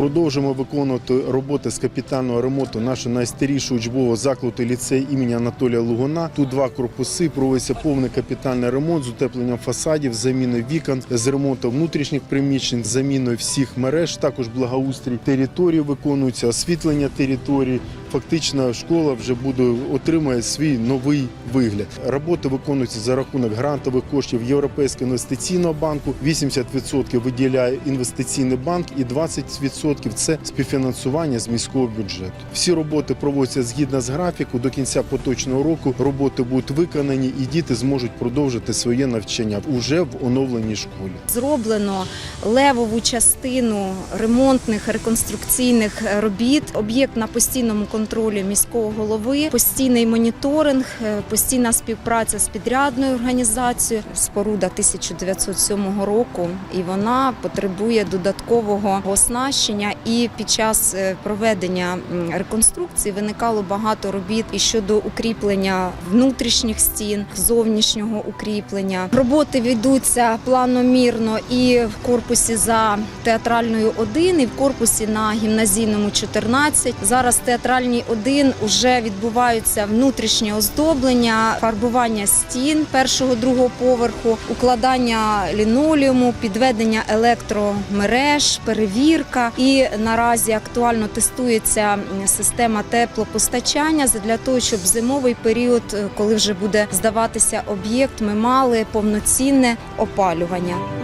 Продовжимо виконувати роботи з капітального ремонту нашого найстарішого учбового закладу ліцей імені Анатолія Лугуна. Тут два корпуси проводиться повний капітальний ремонт з утепленням фасадів, заміною вікон, з ремонтом внутрішніх приміщень, заміною всіх мереж. Також благоустрій території виконується, освітлення території. Фактично, школа вже буде отримає свій новий вигляд. Роботи виконуються за рахунок грантових коштів Європейського інвестиційного банку. 80% виділяє інвестиційний банк, і 20% – це співфінансування з міського бюджету. Всі роботи проводяться згідно з графіку. До кінця поточного року роботи будуть виконані, і діти зможуть продовжити своє навчання уже в оновленій школі. Зроблено левову частину ремонтних реконструкційних робіт. Об'єкт на постійному контролі міського голови, постійний моніторинг, е, постійна співпраця з підрядною організацією. Споруда 1907 року, і вона потребує додаткового оснащення. І під час е, проведення реконструкції виникало багато робіт і щодо укріплення внутрішніх стін, зовнішнього укріплення. Роботи ведуться планомірно і в корпусі за театральною 1, і в корпусі на гімназійному 14. Зараз в театральній 1 вже відбуваються внутрішнє оздоблення, фарбування стін першого другого поверху, укладання лінолеуму, підведення електромереж, перевірка. І наразі актуально тестується система теплопостачання для того, щоб зимовий період, коли вже буде здаватися об'єкт, ми мали повноцінне опалювання.